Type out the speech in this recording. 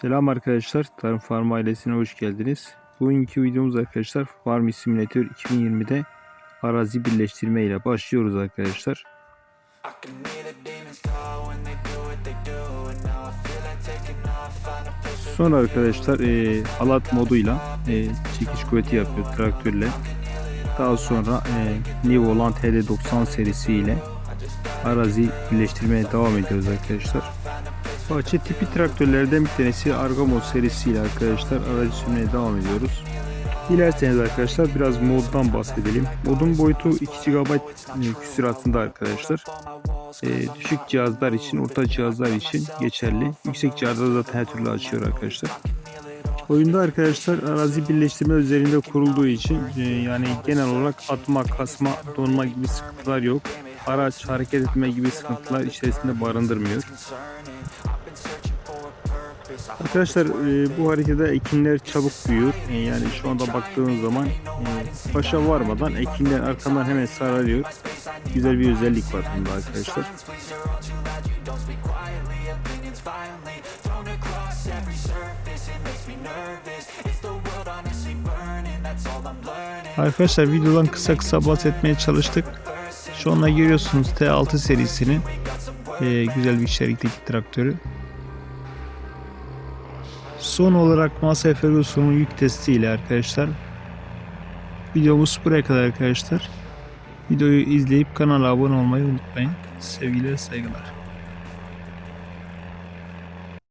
Selam arkadaşlar, Tarım Farm ailesine hoş geldiniz. Bugünkü videomuz arkadaşlar Farm Simulator 2020'de arazi birleştirme ile başlıyoruz arkadaşlar. Sonra arkadaşlar e, halat moduyla e, çekiş kuvveti yapıyor traktörle. Daha sonra e, Nivo olan TD90 serisi ile arazi birleştirmeye devam ediyoruz arkadaşlar. Bahçe tipi traktörlerden bir tanesi Argamo serisiyle arkadaşlar aracı sürmeye devam ediyoruz. Dilerseniz arkadaşlar biraz moddan bahsedelim. Modun boyutu 2 GB küsuratında arkadaşlar. Ee, düşük cihazlar için, orta cihazlar için geçerli. Yüksek cihazda zaten her türlü açıyor arkadaşlar. Oyunda arkadaşlar arazi birleştirme üzerinde kurulduğu için e, yani genel olarak atma, kasma, donma gibi sıkıntılar yok. Araç hareket etme gibi sıkıntılar içerisinde barındırmıyor. Arkadaşlar e, bu haritada ekinler çabuk büyür. E, yani şu anda baktığınız zaman e, başa varmadan ekinler arkadan hemen sararıyor. Güzel bir özellik var bunda arkadaşlar. Arkadaşlar videodan kısa kısa bahsetmeye çalıştık. Şu anda görüyorsunuz T6 serisinin e, güzel bir içerikteki traktörü. Son olarak Masa Ferguson'un yük testi ile arkadaşlar. Videomuz buraya kadar arkadaşlar. Videoyu izleyip kanala abone olmayı unutmayın. Sevgiler saygılar.